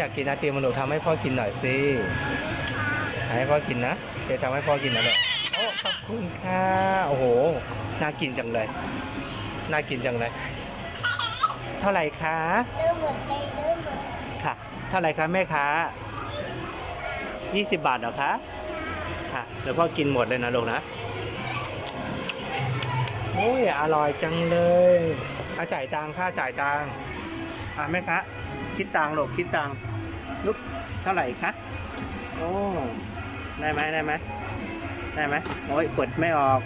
อยากกินไอติมมันหนูทำให้พ่อกินหน่อยสิให้พ่อกินนะเดี๋ยวทำให้พ่อกินนะลูกโอ้ขอบคุณค่ะโอ้โหน่ากินจังเลยน่ากินจังเลย เท่าไหร่คะเริ่มหมดเลยเริ่มหมดเลยค่ะ เท่าไหร่คะแม่ค้า20 บาทเหรอคะค่ะเดี๋ยวพ่อกินหมดเลยนะลูกนะโอ้ยอร่อยจังเลยอาจ่ายตังค่าจ่ายตังอะแม่คะคิดตังค์ลูกคิดตังค์ ลูกเท่าไหร่คะโอ้ได้ไหมได้ไหมได้ไหมโอ้ยเปิดไม่ออก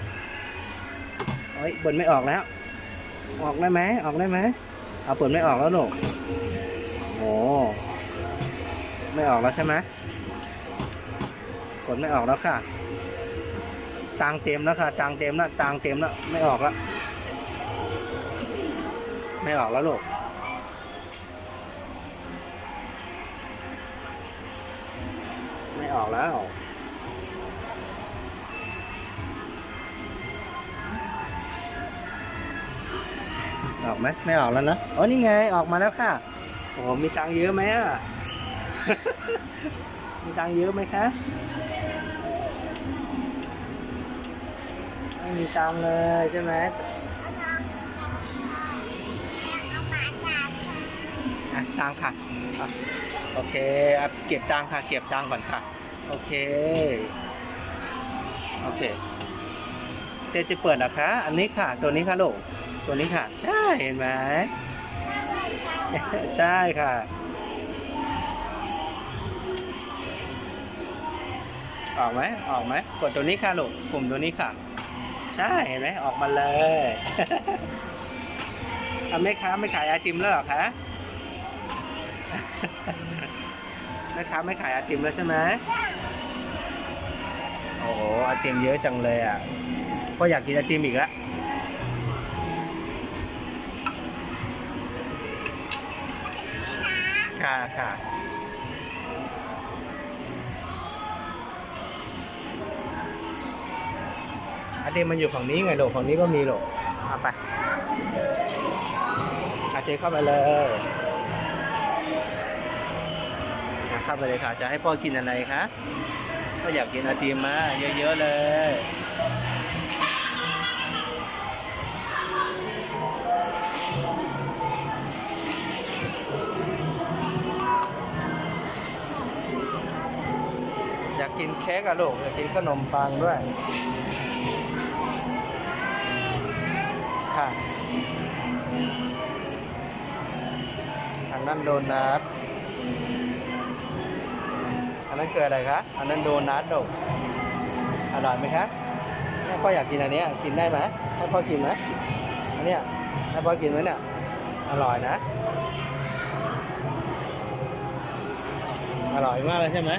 โอ้ยเปิดไม่ออกแล้ว ออกได้ไหมออกได้ไหมเอาเปิดไม่ออกแล้วลูกโอ้ไม่ออกแล้วใช่ไหมกดไม่ออกแล้วค่ะตังเต็มแล้วค่ะตังเต็มแล้วตังเต็มแล้วไม่ออกแล้วไม่ออกแล้วลูก ไม่ออกแล้ว ออกไหมไม่ออกแล้วนะอ๋อนี่ไงออกมาแล้วค่ะ โอ้โหมีตังค์เยอะไหมอะ มีตังค์เยอะไหมคะไม่มีตังค์เลยใช่ไหม อามาจากค่ะตังค่ะอะโอเคอะเก็บตังค่ะ เก็บตังก่อนค่ะ โอเค โอเคเจจะเปิดเหรอคะ อันนี้ค่ะ ตัวนี้ค่ะลูก ตัวนี้ค่ะ ใช่ เห็นไหม ใช่ค่ะออกไหมออกไหมกดตัวนี้ค่ะลูกปุ่มตัวนี้ค่ะ ใช่เห็นไหมออกมาเลยเอาแม่ค้าไม่ขายไอติมแล้วหรอคะ แม่ค้าไม่ขายไอติมแล้วใช่ไหมโอ้โหไอติมเยอะจังเลยอะก็อยากกินไอติมอีกแล้วค่ะค่ะอาเดมมันอยู่ฝั่งนี้ไงโหลฝั่งนี้ก็มีโหลเอาไปอาเจเข้าไปเลย เข้าไปเลยค่ะ จะให้พ่อกินอะไรคะก็อยากกินไอติมมาเยอะๆเลยอยากกินเค้กอะลูกอยากกินขนมปังด้วย ค่ะอันนั้นโดนัท อันนั้นคืออะไรคะ อันนั้นโดนัทดกอร่อยไหมคะแม่พ่ออยากกินอันนี้กินได้ไหมให้พ่อกินไหมอันเนี้ยให้พ่อกินไหมเนี่ย อร่อยนะ อร่อยมากเลยใช่ไหม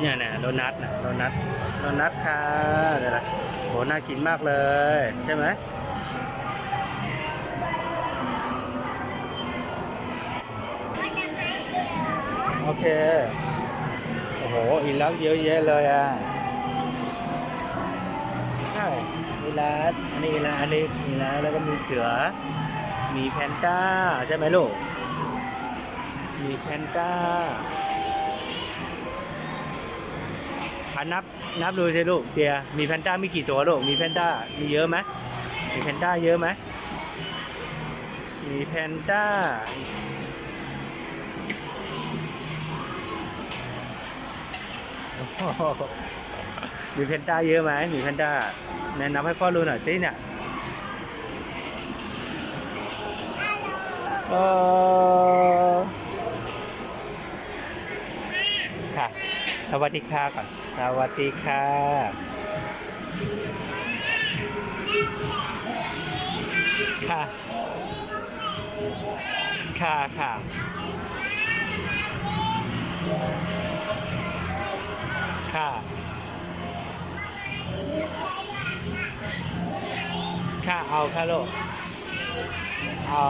เนี่ยเนี่ยโดนัทนะโดนัทโดนัทค่ะเดี๋ยวนะโหน่ากินมากเลยใช่ไหมโอเค หอีกแล้วเยอะแยะเลยอะใช่อีลาสอันนี้อีลาสอันนี้อีลาสแล้วก็มีเสือ มีแพนด้าใช่ไหมลูก มีแพนด้าอันนับนับดูสิลูกเตียมีแพนด้ามีกี่ตัวลูกมีแพนด้ามีเยอะไหมมีแพนด้าเยอะไหมมีแพนด้า มีแพนด้าเยอะไหมมีแพนด้าแนะนำให้พ่อรู้หน่อยสิเนี่ยเออค่ะ สวัสดีค่ะก่อน สวัสดีค่ะ ค่ะ ค่ะค่ะ ค่ะ ค่ะ เอาค่ะลูกเอา